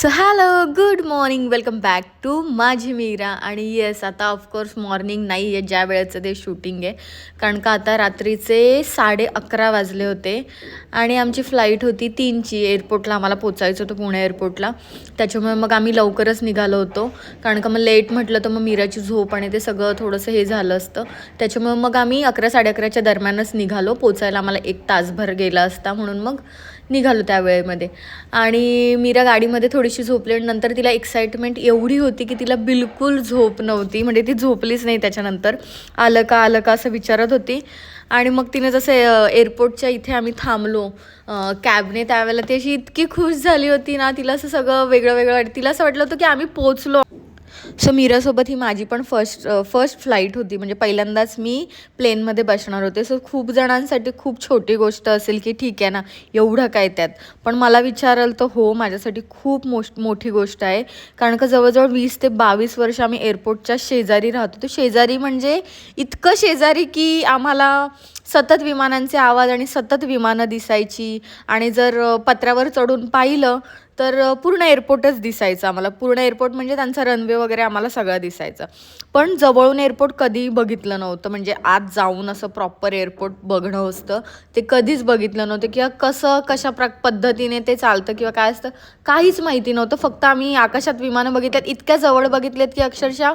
So hello good morning welcome back to माझी मीरा आणि yes आता ऑफकोर्स मॉर्निंग नाही आहे ज्या वेळेचं ते शूटिंग आहे. कारण का आता रात्रीचे साडे अकरा वाजले होते. आणि आमची फ्लाईट होती तीनची. एअरपोर्टला आम्हाला पोचायचं होतं पुणे एअरपोर्टला त्याच्यामुळे मग आम्ही लवकरच निघालो होतो. कारण का मग लेट म्हटलं तर मग मीराची झोप आणि ते सगळं थोडंसं हे झालं असतं. त्याच्यामुळे मग आम्ही अकरा साडे अकराच्या दरम्यानच निघालो. पोचायला आम्हाला एक तासभर गेला असता. म्हणून मग निघालो त्या वेळेमध्ये. आणि मीरा गाडीमध्ये थोडीशी झोपली आणि नंतर तिला एक्साइटमेंट एवढी होती की तिला बिलकुल झोप नव्हती. म्हणजे ती झोपलीच नाही त्याच्यानंतर. आलं का आलं का असं विचारत होती. आणि मग तिने जसं एअरपोर्टच्या इथे आम्ही थांबलो कॅबने त्यावेळेला ती अशी इतकी खुश झाली होती ना तिला असं सगळं वेगळं वेगळं वाटतं तिला असं वाटलं होतं की आम्ही पोचलो सो मीरासोबत ही माझी पण फर्स्ट फर्स्ट फ्लाईट होती. म्हणजे पहिल्यांदाच मी प्लेनमध्ये बसणार होते. सो खूप जणांसाठी खूप छोटी गोष्ट असेल की ठीक आहे ना एवढं काय त्यात. पण मला विचाराल तर हो माझ्यासाठी खूप मोश मोठी गोष्ट आहे. कारण का जवळजवळ वीस ते बावीस वर्ष आम्ही एअरपोर्टच्या शेजारी राहतो. तर शेजारी म्हणजे इतकं शेजारी की आम्हाला सतत विमानांचे आवाज आणि सतत विमानं दिसायची. आणि जर पत्र्यावर चढून पाहिलं तर पूर्ण एअरपोर्टच दिसायचं आम्हाला. पूर्ण एअरपोर्ट म्हणजे त्यांचा रनवे वगैरे आम्हाला सगळं दिसायचं. पण जवळून एअरपोर्ट कधीही बघितलं नव्हतं. म्हणजे आत जाऊन असं प्रॉपर एअरपोर्ट बघणं असतं. ते कधीच बघितलं नव्हतं. किंवा कसं कशा प्र पद्धतीने ते चालतं किंवा काय असतं काहीच माहिती नव्हतं. फक्त आम्ही आकाशात विमानं बघितल्यात. इतक्या जवळ बघितलेत की अक्षरशः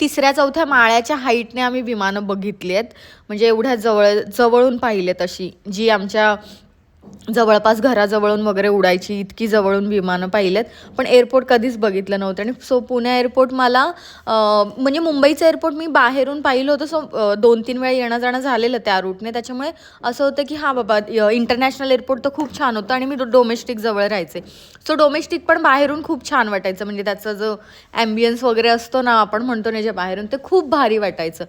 तिसऱ्या चौथ्या माळ्याच्या हाईटने आम्ही विमानं बघितली आहेत म्हणजे एवढ्या जवळ जवळून पाहिलेत अशी जी आमच्या जवळपास घराजवळून वगैरे उडायची इतकी जवळून विमानं पाहिलेत. पण एअरपोर्ट कधीच बघितलं नव्हतं. आणि सो पुणे एअरपोर्ट मला म्हणजे मुंबईचं एअरपोर्ट मी बाहेरून पाहिलं होतं. सो दोन तीन वेळा येणं जाणं झालेलं त्या रूटने त्याच्यामुळे असं होतं की हां बाबा इंटरनॅशनल एअरपोर्ट तर खूप छान होतं आणि मी डोमेस्टिक जवळ राहायचे. सो डोमेस्टिक पण बाहेरून खूप छान वाटायचं. म्हणजे त्याचा जो ॲम्बियन्स वगैरे असतो ना आपण म्हणतो ना जे बाहेरून ते खूप भारी वाटायचं.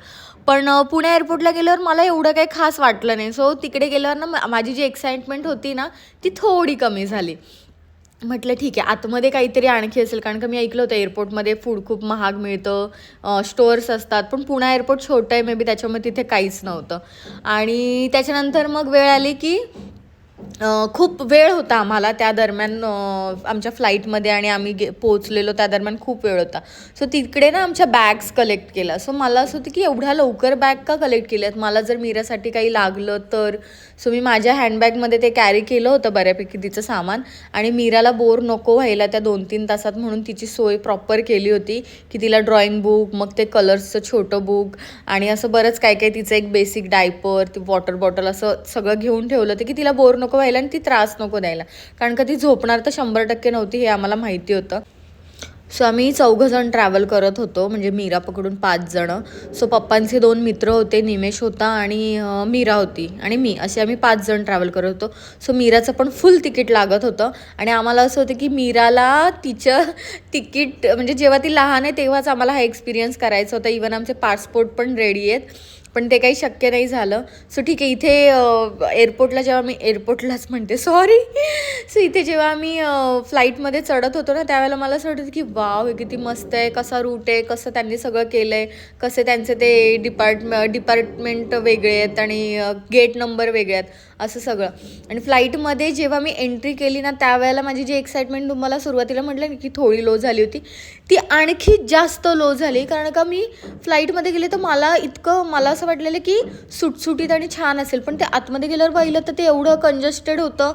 पण पुणे एअरपोर्टला गेल्यावर मला एवढं काही खास वाटलं नाही. सो तिकडे गेल्यावर ना माझी जी एक्साइटमेंट होती ना ती थोडी कमी झाली. म्हटलं ठीक आहे आतमध्ये काहीतरी आणखी असेल कारण का मी ऐकलं होतं एअरपोर्टमध्ये फूड खूप महाग मिळतं स्टोअर्स असतात पण पुणा एअरपोर्ट छोटं आहे मे बी त्याच्यामुळे तिथे काहीच नव्हतं. आणि त्याच्यानंतर मग वेळ आली की खूप वेळ होता आम्हाला त्या दरम्यान आमच्या फ्लाईटमध्ये आणि आम्ही गे पोचलेलो त्या दरम्यान खूप वेळ होता. सो तिकडे ना आमच्या बॅग्स कलेक्ट केल्या. सो मला असं होतं की एवढ्या लवकर बॅग का कलेक्ट केल्यात? मला जर मीरासाठी काही लागलं तर? सो मी माझ्या हँडबॅगमध्ये ते कॅरी केलं होतं बऱ्यापैकी तिचं सामान आणि मीराला बोर नको व्हायला त्या दोन तीन तासात म्हणून तिची सोय प्रॉपर केली होती की तिला ड्रॉइंग बुक मग ते कलर्सचं छोटं बुक आणि असं बरंच काय काय तिचं एक बेसिक डायपर ती वॉटर बॉटल असं सगळं घेऊन ठेवलं होतं की तिला बोर नको व्हायला आणि ती त्रास नको द्यायला. कारण का ती झोपणार तर शंभर टक्के नव्हती हे आम्हाला माहिती होतं. सो आम्ही चौघंजण ट्रॅव्हल करत होतो म्हणजे मीरा पकडून पाच जणं. सो पप्पांचे दोन मित्र होते निमेश होता आणि मीरा होती आणि मी. असे आम्ही पाच जण ट्रॅव्हल करत होतो. सो मीराचं पण फुल तिकीट लागत होतं आणि आम्हाला असं होतं की मीराला तिचं तिकीट म्हणजे जेव्हा ती लहान आहे तेव्हाच आम्हाला हा एक्सपिरियन्स करायचा होता. इवन आमचे पासपोर्ट पण रेडी आहेत. पण ते काही शक्य नाही झालं. सो ठीक आहे इथे एअरपोर्टला जेव्हा मी एअरपोर्टलाच म्हणते सॉरी सो इथे जेव्हा आम्ही फ्लाईटमध्ये चढत होतो ना त्यावेळेला मला असं वाटतं की वाव हे किती मस्त आहे कसा रूट आहे कसं त्यांनी सगळं केलं आहे कसे त्यांचे ते डिपार्टम डिपार्टमेंट वेगळे आहेत आणि गेट नंबर वेगळे आहेत असं सगळं. आणि फ्लाईटमध्ये जेव्हा मी एंट्री केली ना त्यावेळेला माझी जी एक्साइटमेंट तुम्हाला सुरुवातीला म्हटलं ना की थोडी लो झाली होती ती आणखी जास्त लो झाली. कारण का मी फ्लाईटमध्ये गेले तर मला इतकं मला असं वाटलेलं की सुटसुटीत आणि छान असेल. पण ते आतमध्ये गेल्यावर पाहिलं तर ते एवढं कंजस्टेड होतं.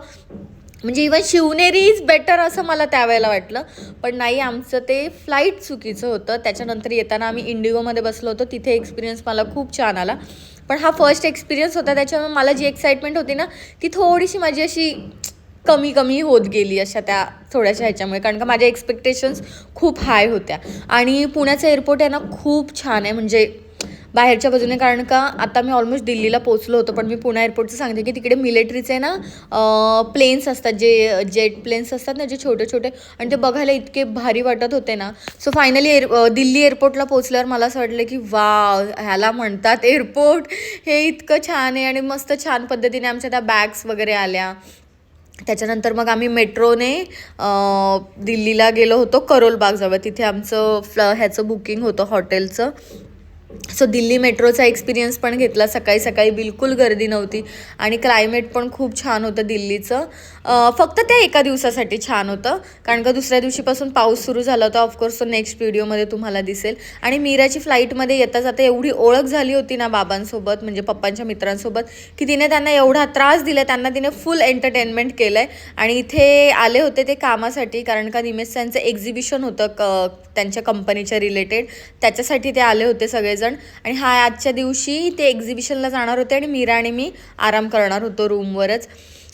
म्हणजे इवन शिवनेरी इज बेटर असं मला त्यावेळेला वाटलं. पण नाही आमचं ते फ्लाईट चुकीचं होतं. त्याच्यानंतर येताना आम्ही इंडिगोमध्ये बसलो होतो. तिथे एक्सपिरियन्स मला खूप छान आला. पण हा फर्स्ट एक्सपिरियन्स होता. त्याच्यामुळे मला जी एक्साइटमेंट होती ना ती थोडीशी माझी अशी कमी कमी होत गेली अशा त्या थोड्याशा ह्याच्यामुळे. कारण का माझ्या एक्सपेक्टेशन्स खूप हाय होत्या. आणि पुण्याचं एअरपोर्ट आहे ना खूप छान आहे. म्हणजे बाहेरच्या बाजूने कारण का आता मी ऑलमोस्ट दिल्लीला पोचलो होतो पण मी पुणे एअरपोर्टचं सांगते की तिकडे मिलिटरीचे ना प्लेन्स असतात जे जेट प्लेन्स असतात ना जे छोटे छोटे आणि ते बघायला इतके भारी वाटत होते ना. सो फायनली एअर दिल्ली एअरपोर्टला पोचल्यावर मला असं वाटलं की वा ह्याला म्हणतात एअरपोर्ट हे इतकं छान आहे आणि मस्त छान पद्धतीने आमच्या त्या बॅग्स वगैरे आल्या. त्याच्यानंतर मग आम्ही मेट्रोने दिल्लीला गेलो होतो करोलबागजवळ तिथे आमचं फ्ल ह्याचं बुकिंग होतं हॉटेलचं. सो दिल्ली मेट्रोचा एक्सपिरियन्स पण घेतला. सकाळी सकाळी बिलकुल गर्दी नव्हती. आणि क्लायमेट पण खूप छान होतं दिल्लीचं. फक्त त्या एका दिवसासाठी छान होतं. कारण का दुसऱ्या दिवशीपासून पाऊस सुरू झाला होता. ऑफकोर्स तो नेक्स्ट व्हिडिओमध्ये तुम्हाला दिसेल. आणि मीराची फ्लाईटमध्ये येता जाता एवढी ओळख झाली होती ना बाबांसोबत म्हणजे पप्पांच्या मित्रांसोबत की तिने त्यांना एवढा त्रास दिला त्यांना तिने फुल एंटरटेनमेंट केलं आहे आणि इथे आले होते ते कामासाठी. कारण का निमेश त्यांचं एक्झिबिशन होतं क त्यांच्या कंपनीच्या रिलेटेड त्याच्यासाठी ते आले होते सगळेजण. आणि हा आजच्या दिवशी ते एक्झिबिशनला जाणार होते आणि मीरा आणि मी आराम करणार होतो रूमवरच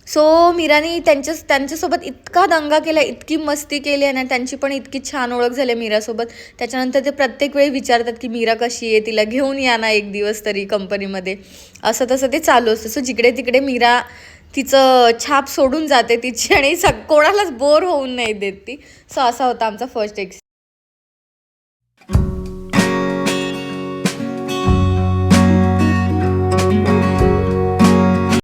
सो मीरानी त्यांच्या त्यांच्यासोबत इतका दंगा केला इतकी मस्ती केली आहे ना त्यांची पण इतकी छान ओळख झाली आहे मीरासोबत. त्याच्यानंतर ते प्रत्येक वेळी विचारतात की मीरा कशी आहे? तिला घेऊन या ना एक दिवस तरी कंपनीमध्ये. असं तसं ते चालू असतं. सो जिकडे तिकडे मीरा तिचं छाप सोडून जाते तिची आणि सग कोणालाच बोर होऊन नाही देत ती. सो असा होता आमचा फर्स्ट एक्स